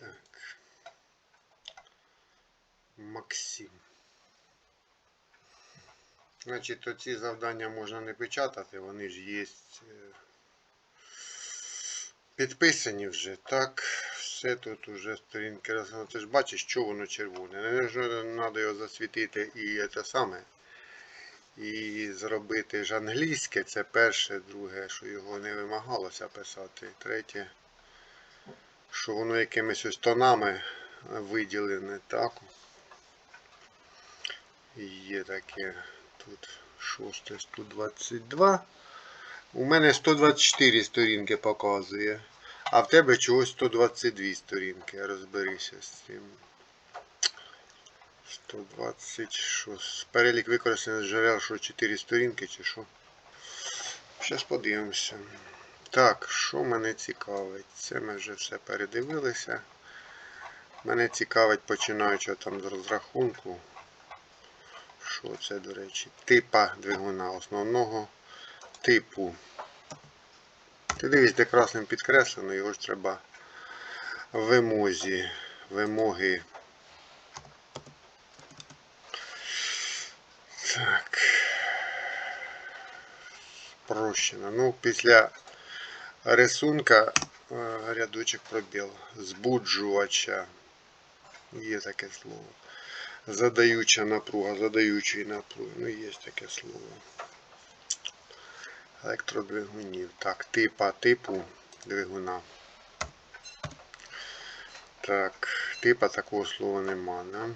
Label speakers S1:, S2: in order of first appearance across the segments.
S1: Так. Максим. Значить, оці завдання можна не печатати, вони ж є підписані вже. Так, все тут уже сторінки раз. ну, Ти ж бачиш, що воно червоне. Не треба його засвітити і те саме. І зробити ж англійське, це перше, друге, що його не вимагалося писати. Третє, що воно якимись ось тонами виділене, так. Є таке тут 6, 122. У мене 124 сторінки показує, а в тебе чогось 122 сторінки. Розберися з цим. 126. Перелік використаних джерел, що 4 сторінки чи що. Зараз подивимося. Так, що мене цікавить? Це ми вже все передивилися. Мене цікавить, починаючи там з розрахунку. Що це, до речі? Типа двигуна основного типу. Ти дивись, де красним підкреслено, його ж треба вимозі, вимоги. Так. Спрощено. Ну, після рисунка е, рядочок пробіл. Збуджувача. Є таке слово. Задаюча напруга, задаючий напруги. Ну, є таке слово. Електродвигунів. Так, типа, типу двигуна. Так, типа такого слова нема, да?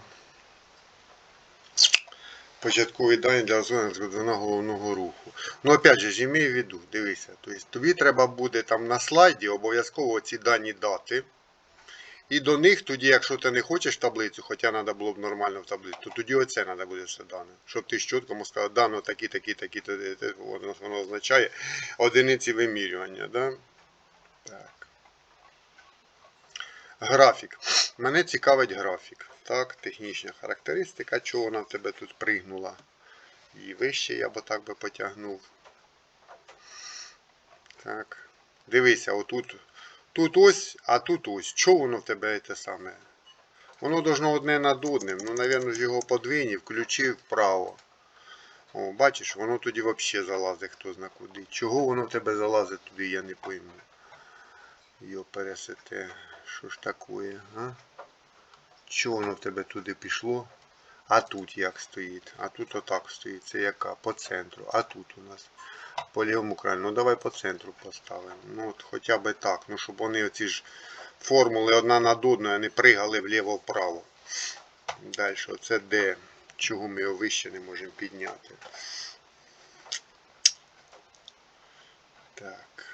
S1: Початкові дані для двигуна головного руху. Ну, опять же, ж, імей в виду, дивися. Тобто, тобі треба буде там на слайді обов'язково ці дані дати. І до них тоді, якщо ти не хочеш таблицю, хоча треба було б нормально в таблицю, то тоді оце треба буде все дане. Щоб ти чітко мог сказати, дано такі, такі, такі, такі, такі воно, воно означає одиниці вимірювання. Да? Так. Графік. Мене цікавить графік. Так, технічна характеристика, чого вона в тебе тут пригнула. І вище я б так би потягнув. Так. Дивися, отут. Тут ось, а тут ось. Чого воно в тебе те саме? Воно должно одне над одним. Ну, ж його подвинь і включи вправо. О, бачиш, воно тоді взагалі залазить хто зна куди. Чого воно в тебе залазить туди, я не пойму. Йо пересете. Що ж таке, а? Чого воно в тебе туди пішло? А тут як стоїть? А тут отак стоїть. Це яка? По центру. А тут у нас по лівому краю. Ну давай по центру поставимо. Ну от хоча б так. Ну щоб вони оці ж формули одна над одною не пригали вліво-вправо. Далі, оце де. Чого ми його вище не можемо підняти. Так.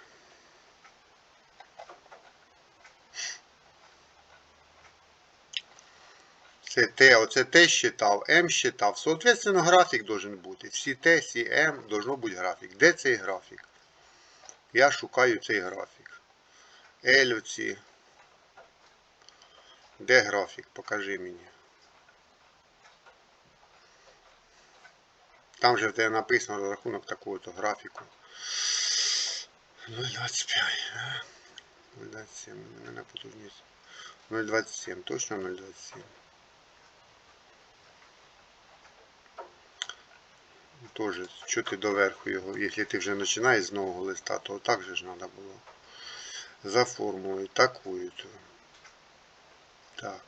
S1: Це Т, оце Т считав, М считав. Соответственно, графік должен бути. Всі Т, всі М, должно бути графік. Де цей графік? Я шукаю цей графік. L. Де графік? Покажи мені. Там же в тебе написано рахунок такого-то графіку. 0,25. 0,27. У мене потужність. 0,27. Точно 0,27. Тоже, що ти доверху його, якщо ти вже починаєш з нового листа, то так же ж треба було. За формулою такою. то. Так.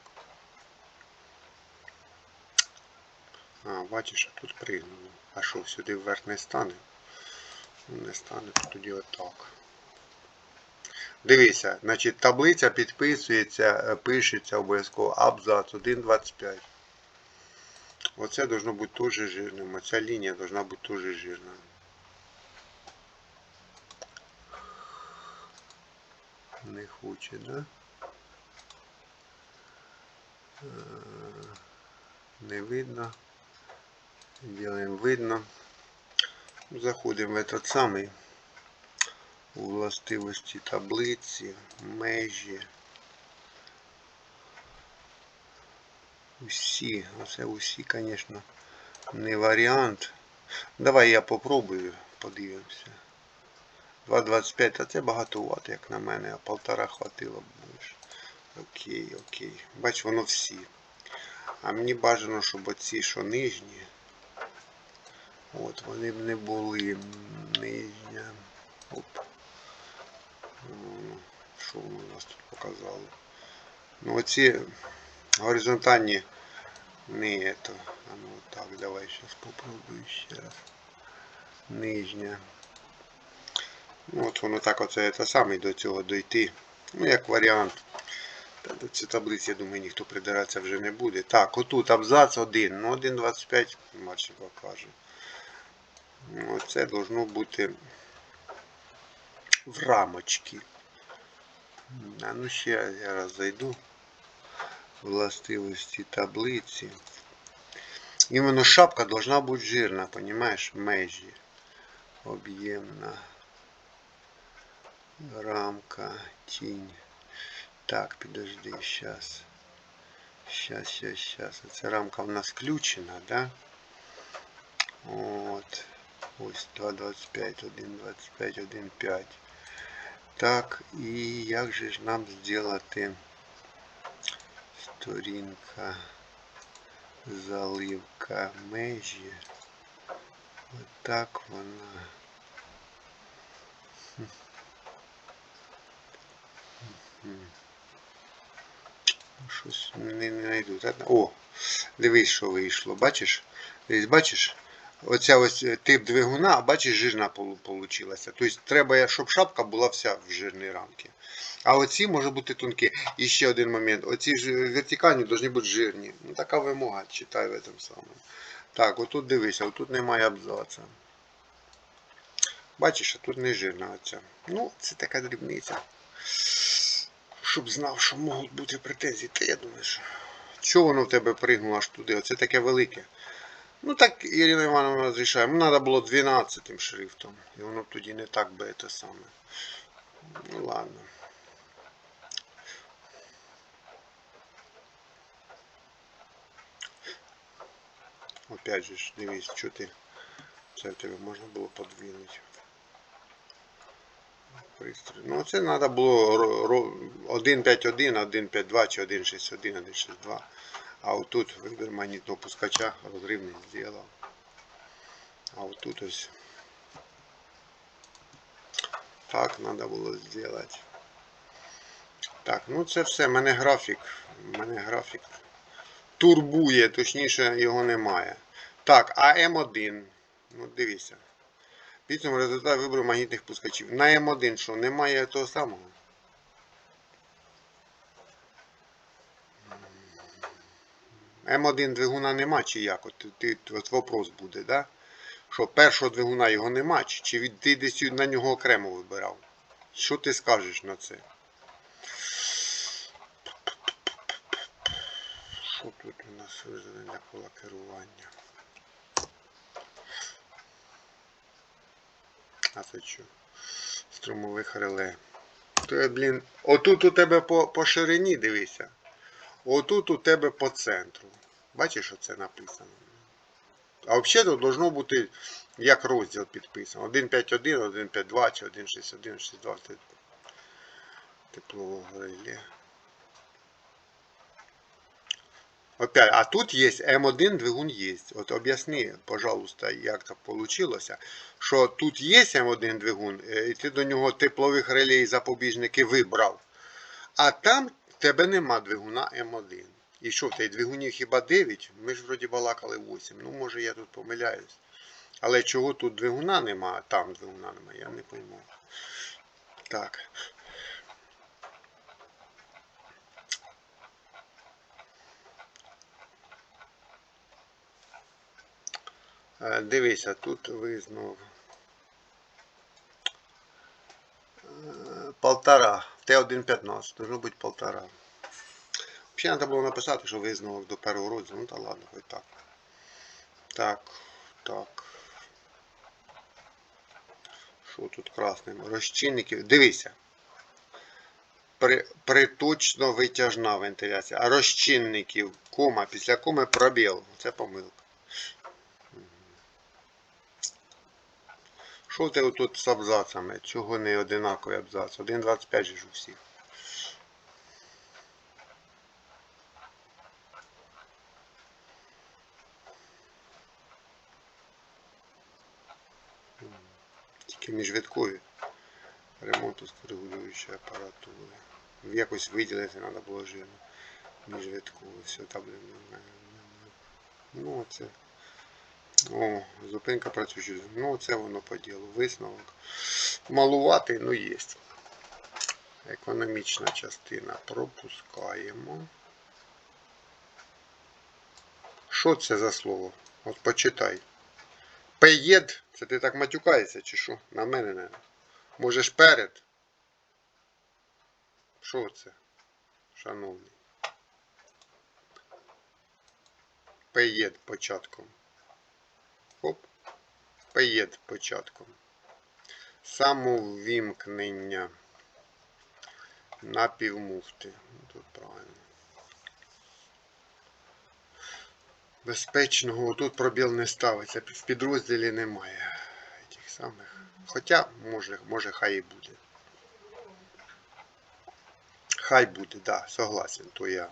S1: А, бачиш, а тут пригнуло. А що, сюди вверх не стане? Не стане, то тоді отак. Дивися, значить таблиця підписується, е, пишеться обов'язково абзац 1.25. Оце должно бути теж жирним. Оця лінія должна бути теж жирна. Не хоче, да? Е, Не видно. Делаем видно. Заходимо в этот самий у властивості таблиці, межі. Усі, оце усі, звісно, не варіант. Давай я попробую, подивимося. 2,25, а це багатовато, як на мене, а полтора хватило б більше. Окей, окей. Бач, воно всі. А мені бажано, щоб оці, що нижні. От, вони б не були м, нижня. Оп. Що воно у нас тут показало? Ну оці горизонтальні не это. А ну так, давай сейчас попробую ще раз. Нижня. Ну, от воно так оце те саме до цього дойти. Ну, як варіант. Та до цієї таблиці, я думаю, ніхто придиратися вже не буде. Так, отут абзац 1. Ну, 1.25 Марченко каже. Ну, Оце должно бути в рамочки. А ну ще я раз зайду. Властивості таблиці. Іменно шапка должна бути жирна, понимаешь? Межі. Об'ємна. Рамка, тінь. Так, підожди, сейчас. Сейчас, сейчас, сейчас. Ця рамка у нас включена, да? От. Ось 2.25, 1.25, 1.5. Так, і як же ж нам зробити сторінка, заливка межі? Отак вона. Щось не, не знайду. Та- О, дивись, що вийшло. Бачиш? Дивись, бачиш? Оця ось е, тип двигуна, а бачиш, жирна полу- получилася. Тобто треба, щоб шапка була вся в жирній рамці. А оці може бути тонкі. І ще один момент. Оці ж вертикальні повинні бути жирні. Ну, така вимога, читай в этом самому. Так, отут дивися, отут немає абзаца. Бачиш, а тут не жирна оця. Ну, це така дрібниця. Щоб знав, що можуть бути претензії. Та я думаю, що. Чого воно в тебе пригнуло аж туди? Оце таке велике. Ну так Ірина Івановна розрішає. Мені треба було 12 шрифтом. І воно б тоді не так би те саме. Ну ладно. Опять же, дивись, що ти. Це в тебе можна було подвинути. Пристрій. Ну це треба було ро- ро- 1.5.1, 1.5.2 чи 1.6.1, 1.6.2. А отут вибір магнітного пускача не зробив. А отут ось так треба було зробити. Так, ну це все. Мене графік. Мене графік турбує, точніше його немає. Так, а М1. Ну дивіться. Підсумок результат вибору магнітних пускачів. На М1 що, немає того самого? М1 двигуна нема чи як? От, ти, от вопрос буде, да? Що першого двигуна його нема, чи, від- ти десь на нього окремо вибирав? Що ти скажеш на це? Що тут у нас визволення кола керування? А це що? Струмових реле. То, блін, отут у тебе по, по ширині дивися. Отут у тебе по центру. Бачиш, що це написано? А взагалі тут должно бути як розділ підписано. 1.5.1, 1.5.2 чи 1.6.1, 1.6.2. Це теплового реле. Опять, а тут є М1 двигун є. От об'ясни, пожалуйста, як так вийшло, що тут є М1 двигун, е, і ти до нього теплових релей запобіжники вибрав. А там тебе нема двигуна М1. І що в тебе двигунів хіба 9? Ми ж вроді балакали 8. Ну, може я тут помиляюсь. Але чого тут двигуна нема, а там двигуна нема, я не пойму. Так. Е, Дивися, тут визнав. Е, Полтора. Т1.15. Должно бути полтора. Взагалі треба було написати, що висновок до першого розділу. Ну та ладно, хоч так. Так, так. Що тут красним? Розчинників. Дивися. При, приточно витяжна вентиляція. А розчинників, кома, після коми пробіл. Це помилка. Що ти тебе тут з абзацами? Чого не одинаковий абзац? 1,25 ж у всіх. Тільки міжвідкові ремонту з апаратури. Якось виділити треба було жити Міжвідкові, все таблі. Ну, це. О, зупинка працююча. Ну, це воно по ділу. Висновок. Малуватий, ну є. Економічна частина пропускаємо. Що це за слово? От почитай. Пеєд, це ти так матюкаєшся, чи що? На мене не. Можеш перед. Що це? Шановний. Пеєд початком. Хоп. Пеєд початком. Самовімкнення. Напівмуфти. Ну, Тут правильно. Безпечного тут пробіл не ставиться. В підрозділі немає тих самих. Хоча, може, може хай і буде. Хай буде, да, согласен, то я.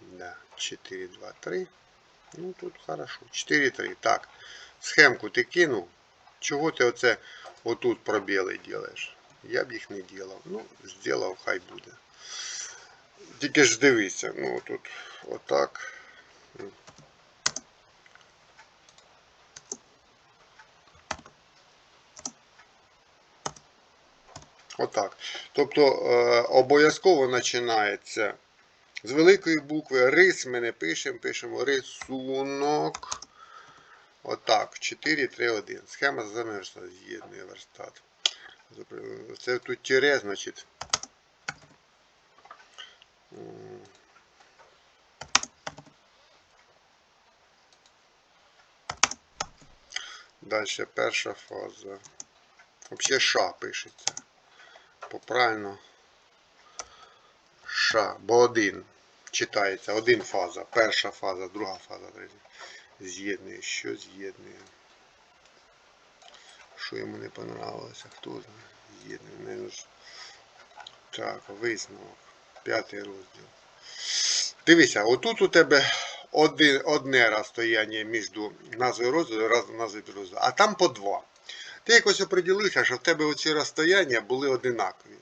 S1: Да, 4, 2, 3. Ну тут хорошо. 4, 3. Так. Схемку ти кинув. Чого ти оце отут пробіли робиш? Я б їх не ділав. Ну, зробив, хай буде. Тільки ж дивися, ну тут отак. Отак. Тобто е, обов'язково починається з великої букви. Рис ми не пишемо, пишемо рисунок. Отак. 4, 3, 1. Схема замерзла з'єднує верстат. Це тут тире, значить. Далі перша фаза. Взагалі ша пишеться. По правильно. Ша. Бо один читається. Один фаза. Перша фаза, друга фаза. З'єднує. Що з'єднує? Що йому не понравилося? Хто знає? З'єднує. Так, висновок. П'ятий розділ. Дивися, отут у тебе один, одне розстояння між назвою розділу і назвою підрозділу, а там по два. Ти якось оприділився, що в тебе оці розстояння були одинакові.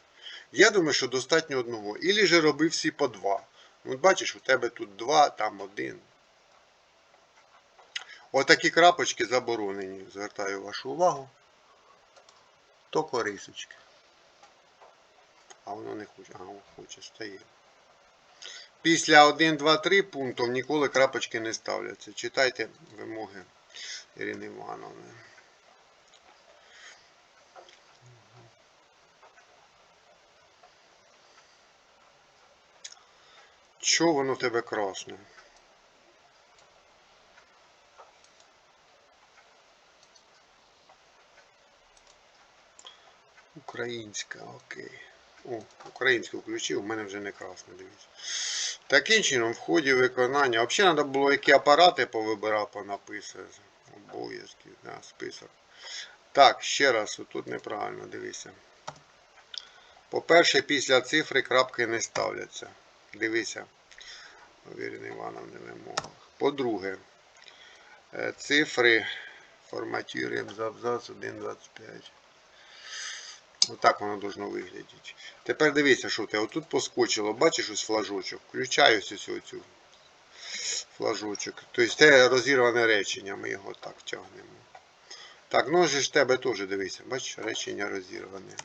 S1: Я думаю, що достатньо одного. Ілі же роби всі по два. Ну, От бачиш, у тебе тут два, там один. Отакі крапочки заборонені. Звертаю вашу увагу. То корисочки. А воно не хоче. А воно хоче, стає. Після 1, 2, 3 пунктів ніколи крапочки не ставляться. Читайте вимоги Ірини Івановни. Чого воно в тебе красне? Українська, окей. О, українську включив, у мене вже не красне, дивіться. Таким чином, в ході виконання. Взагалі треба було які апарати повибирав, понаписати. Обов'язки, да, список. Так, ще раз, тут неправильно, дивися. По-перше, після цифри крапки не ставляться. Дивися. Вірина Івановна вимогах. По-друге, е, цифри форматуємо за абзац 1.25. Отак воно должно виглядати. Тепер дивіться, що ти отут поскочило, бачиш ось флажочок. Включаю ось флажочок. Тобто це розірване речення, ми його так тягнемо. Так, ну ж тебе теж дивися, бачиш, речення розірване.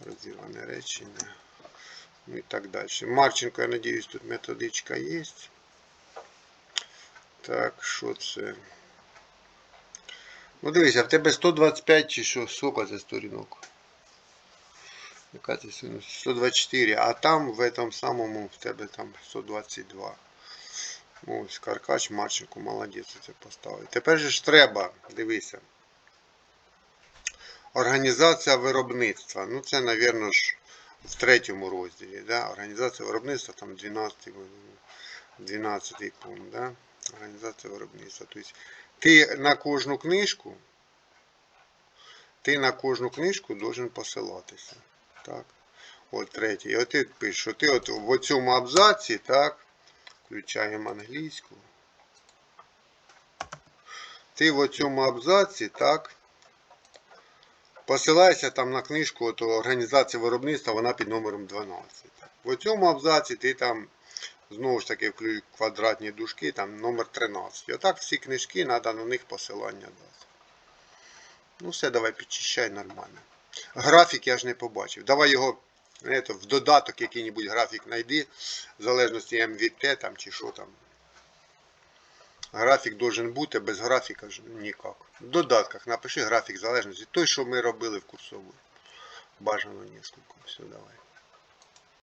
S1: Розірване речення. Ну і так далі. Марченко, я надіюсь, тут методичка є. Так, що це? Ну дивися, в тебе 125 чи що, сколько це сторінок? Яка це 124, а там в этом самому в тебе там 122. Ось, Каркач Марченко, молодець це поставив. Тепер же ж треба, дивися. Організація виробництва. Ну це, мабуть, ж в третьому розділі. Да? Організація виробництва, там 12, 12 пункт. Да? Організація виробництва. Тобто ти на кожну книжку, ти на кожну книжку должен посилатися. Так. От третій. І от ти пишеш, що ти от в цьому абзаці, так, включаємо англійську. Ти в цьому абзаці, так, Посилайся там на книжку то організації виробництва, вона під номером 12. В цьому абзаці ти там знову ж таки вклюй квадратні дужки, там номер 13. Отак всі книжки, треба на них посилання дати. Ну все, давай підчищай нормально. Графік я ж не побачив. Давай його в додаток який-небудь графік знайди, в залежності МВТ там чи що там. Графік должен бути, без графіка ж ніяк. В додатках напиши графік залежності. Той, що ми робили в курсовій. Бажано несколько. Все, давай.